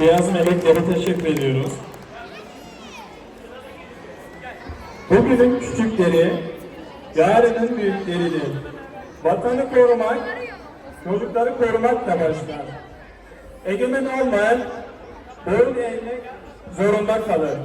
Beyaz meleklere teşekkür ediyoruz. Bugünün küçükleri, yarının büyükleridir. Vatanı korumak, çocukları korumakla başlar. Egemen olmayan boyun eğmek zorunda kalır.